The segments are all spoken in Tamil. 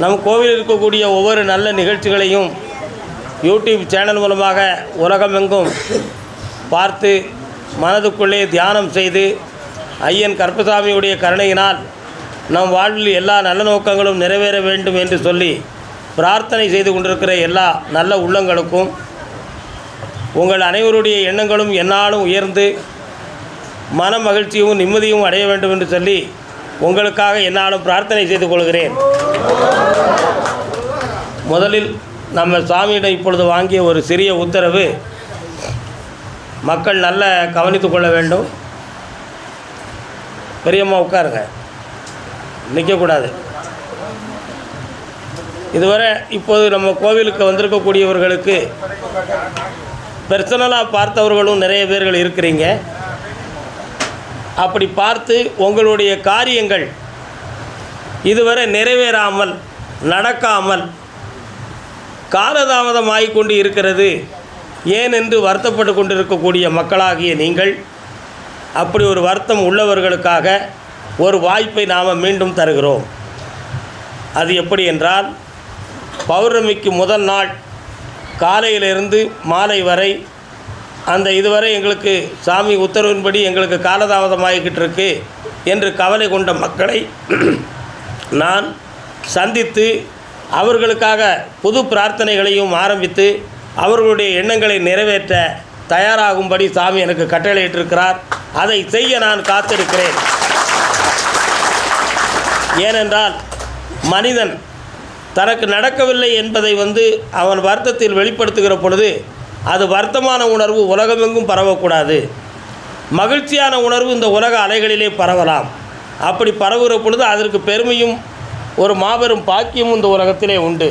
நம் கோவிலில் இருக்கக்கூடிய ஒவ்வொரு நல்ல நிகழ்ச்சிகளையும் யூடியூப் சேனல் மூலமாக உலகமெங்கும் பார்த்து மனதுக்குள்ளே தியானம் செய்து ஐயன் கருப்பசாமியுடைய கருணையினால் நம் வாழ்வில் எல்லா நல்ல நோக்கங்களும் நிறைவேற வேண்டும் என்று சொல்லி பிரார்த்தனை செய்து கொண்டிருக்கிற எல்லா நல்ல உள்ளங்களுக்கும் உங்கள் அனைவருடைய எண்ணங்களும் என்னாலும் உயர்ந்து மன மகிழ்ச்சியும் நிம்மதியும் அடைய வேண்டும் என்று சொல்லி உங்களுக்காக என்னாலும் பிரார்த்தனை செய்து கொள்கிறேன். முதலில் நம்ம சாமியிடம் இப்பொழுது வாங்கிய ஒரு சிறிய உத்தரவு. மக்கள் நல்ல கவனித்து கொள்ள வேண்டும். பெரியம்மா உட்காருங்க. நிற்கக்கூடாது இதுவரை இப்போது நம்ம கோவிலுக்கு வந்திருக்கக்கூடியவர்களுக்கு பர்சனலாக பார்த்தவர்களும் நிறைய பேர்கள் இருக்கிறீங்க. அப்படி பார்த்து உங்களுடைய காரியங்கள் இதுவரை நிறைவேறாமல் நடக்காமல் காலதாமதம் ஆகிக்கொண்டு இருக்கிறது. ஏன் என்று வருத்தப்பட்டு கொண்டிருக்கக்கூடிய மக்களாகிய நீங்கள் அப்படி ஒரு வருத்தம் உள்ளவர்களுக்காக ஒரு வாய்ப்பை நாம் மீண்டும் தருகிறோம். அது எப்படி என்றால் பௌர்ணமிக்கு முதல் நாள் காலையிலிருந்து மாலை வரை அந்த இதுவரை எங்களுக்கு சாமி உத்தரவின்படி எங்களுக்கு காலதாமதமாகிக்கிட்டு இருக்கு என்று கவலை கொண்ட மக்களை நான் சந்தித்து அவர்களுக்காக புது பிரார்த்தனைகளையும் ஆரம்பித்து அவர்களுடைய எண்ணங்களை நிறைவேற்ற தயாராகும்படி சாமி எனக்கு கட்டளையிட்டிருக்கிறார். அதை செய்ய நான் காத்திருக்கிறேன். ஏனென்றால் மனிதன் தனக்கு நடக்கவில்லை என்பதை வந்து அவன் வருத்தத்தில் வெளிப்படுத்துகிற பொழுது அது வருத்தமான உணர்வு உலகமெங்கும் பரவக்கூடாது. மகிழ்ச்சியான உணர்வு இந்த உலக அலைகளிலே பரவலாம். அப்படி பரவுகிற பொழுது அதற்கு பெருமையும் ஒரு மாபெரும் பாக்கியமும் இந்த உலகத்திலே உண்டு.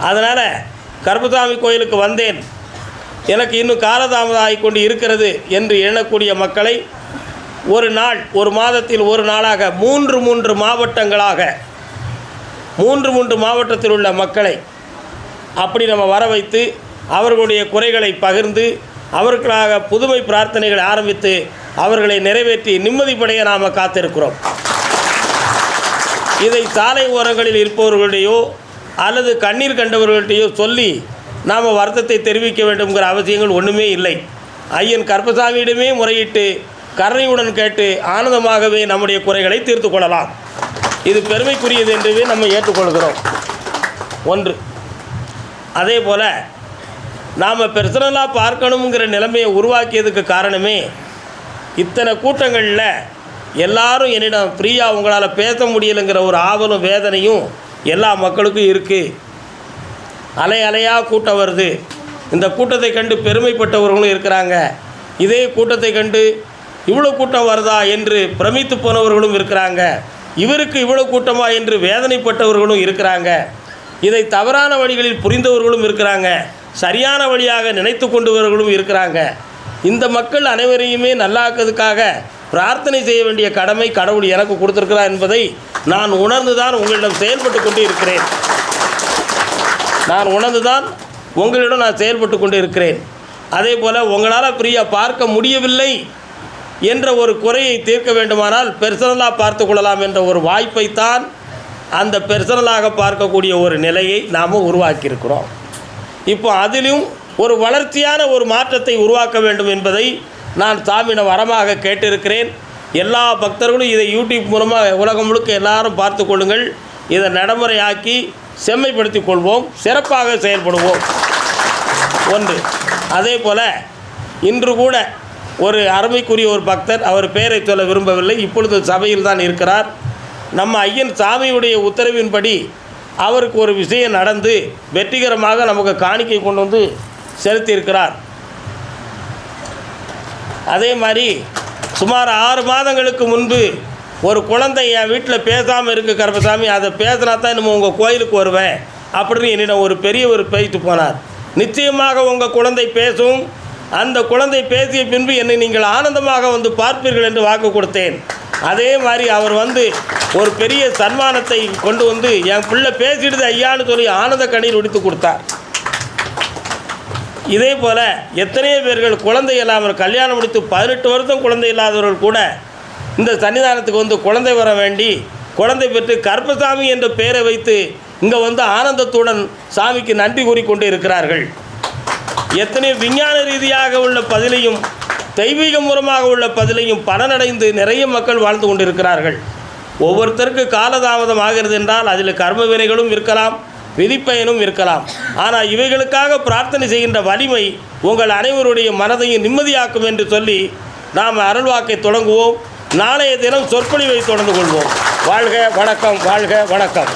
அதனால் கருப்பசாமி கோயிலுக்கு வந்தேன். எனக்கு இன்னும் காலதாமதம் ஆகிக்கொண்டு இருக்கிறது என்று எண்ணக்கூடிய மக்களை ஒரு நாள் ஒரு மாதத்தில் ஒரு நாளாக மூன்று மூன்று மாவட்டங்களாக மூன்று மூன்று மாவட்டத்தில் உள்ள மக்களை அப்படி நம்ம வர வைத்து அவர்களுடைய குறைகளை பகிர்ந்து அவர்களாக புதுமை பிரார்த்தனைகளை ஆரம்பித்து அவர்களை நிறைவேற்றி நிம்மதிப்படைய நாம் காத்திருக்கிறோம். இதை சாலை ஓரங்களில் இருப்பவர்களிடையோ அல்லது கண்ணீர் கண்டவர்கள்ட்டையோ சொல்லி நாம் வருத்தத்தை தெரிவிக்க வேண்டும்ங்கிற அவசியங்கள் ஒன்றுமே இல்லை. ஐயன் கற்பசாமியிடமே முறையிட்டு கருணையுடன் கேட்டு ஆனந்தமாகவே நம்முடைய குறைகளை தீர்த்து கொள்ளலாம். இது பெருமைக்குரியது என்றுவே நம்ம ஏற்றுக்கொள்கிறோம். ஒன்று. அதே போல் நாம் பர்சனலாக பார்க்கணுங்கிற நிலைமையை உருவாக்கியதுக்கு காரணமே இத்தனை கூட்டங்களில் எல்லாரும் என்னிடம் ஃப்ரீயாக உங்களால் பேச முடியலைங்கிற ஒரு ஆவலும் வேதனையும் எல்லா மக்களுக்கும் இருக்குது அலை அலையாக கூட்டம் வருது. இந்த கூட்டத்தை கண்டு பெருமைப்பட்டவர்களும் இருக்கிறாங்க. இதே கூட்டத்தை கண்டு இவ்வளோ கூட்டம் வருதா என்று பிரமித்து போனவர்களும் இருக்கிறாங்க. இவருக்கு இவ்வளோ கூட்டமா என்று வேதனைப்பட்டவர்களும் இருக்கிறாங்க. இதை தவறான வழிகளில் புரிந்தவர்களும் இருக்கிறாங்க. சரியான வழியாக நினைத்து கொண்டவர்களும் இருக்கிறாங்க. இந்த மக்கள் அனைவரையுமே நல்லாக்குறதுக்காக பிரார்த்தனை செய்ய வேண்டிய கடமை கடவுள் எனக்கு கொடுத்துருக்கிறார் என்பதை நான் உணர்ந்துதான் உங்களிடம் செயல்பட்டு கொண்டு இருக்கிறேன் நான் உணர்ந்துதான் உங்களிடம் நான் செயல்பட்டு கொண்டு இருக்கிறேன் அதே போல் உங்களால் ஃப்ரீயாக பார்க்க முடியவில்லை என்ற ஒரு குறையை தீர்க்க வேண்டுமானால் பெர்சனலாக பார்த்து கொள்ளலாம் என்ற ஒரு வாய்ப்பைத்தான் அந்த பெர்சனலாக பார்க்கக்கூடிய ஒரு நிலையை நாம் உருவாக்கியிருக்கிறோம். இப்போ அதிலும் ஒரு வளர்ச்சியான ஒரு மாற்றத்தை உருவாக்க வேண்டும் என்பதை நான் சாமியிட வரமாக கேட்டிருக்கிறேன். எல்லா பக்தர்களும் இதை யூடியூப் மூலமாக உலகம் முழுக்க எல்லாரும் பார்த்து கொள்ளுங்கள். இதை நடைமுறையாக்கி செம்மைப்படுத்திக் கொள்வோம். சிறப்பாக செயல்படுவோம். ஒன்று. அதே போல் இன்று கூட ஒரு அருமைக்குரிய ஒரு பக்தர் அவர் பெயரை சொல்ல விரும்பவில்லை. இப்பொழுது சபையில் தான் இருக்கிறார். நம்ம ஐயன் சாமியுடைய உத்தரவின்படி அவருக்கு ஒரு விஷயம் நடந்து வெற்றிகரமாக நமக்கு காணிக்கை கொண்டு வந்து செலுத்தியிருக்கிறார். அதே மாதிரி சுமார் ஆறு மாதங்களுக்கு முன்பு ஒரு குழந்தை என் வீட்டில் பேசாமல் இருக்கு கருப்பசாமி அதை பேசினா தான் இன்னும் உங்கள் கோயிலுக்கு வருவேன் அப்படின்னு என்னிடம் ஒரு பெரியவர் பேசிட்டு போனார். நிச்சயமாக உங்கள் குழந்தை பேசும். அந்த குழந்தை பேசிய பின்பு என்னை நீங்கள் ஆனந்தமாக வந்து பார்ப்பீர்கள் என்று வாக்கு கொடுத்தேன். அதே மாதிரி அவர் வந்து ஒரு பெரிய சன்மானத்தை கொண்டு வந்து என் பிள்ளை பேசிடுது ஐயான்னு சொல்லி ஆனந்த கண்ணீர் உடித்து கொடுத்தார். இதே போல் எத்தனையோ பேர்கள் குழந்தை இல்லாமல் கல்யாணம் முடித்து பதினெட்டு வருஷம் குழந்தை இல்லாதவர்கள் கூட இந்த சன்னிதானத்துக்கு வந்து குழந்தை வர வேண்டி குழந்தை பெற்று கர்ப்பசாமி என்ற பெயரை வைத்து இங்கே வந்து ஆனந்தத்துடன் சாமிக்கு நன்றி கூறிக்கொண்டு இருக்கிறார்கள். எத்தனை விஞ்ஞான ரீதியாக உள்ள பதிலையும் தெய்வீக மூலமாக உள்ள பதிலையும் பலனடைந்து நிறைய மக்கள் வாழ்ந்து கொண்டிருக்கிறார்கள். ஒவ்வொருத்தருக்கு காலதாமதம் ஆகிறது என்றால் அதில் கர்ம வினைகளும் இருக்கலாம் விதிப்பயனும் இருக்கலாம். ஆனால் இவைகளுக்காக பிரார்த்தனை செய்கின்ற வலிமை உங்கள் அனைவருடைய மனதையும் நிம்மதியாக்கும் என்று சொல்லி நாம் அருள்வாக்கை தொடங்குவோம். நாளைய தினம் சொற்பொழிவை தொடர்ந்து கொள்வோம். வாழ்க வணக்கம் வாழ்க வணக்கம்.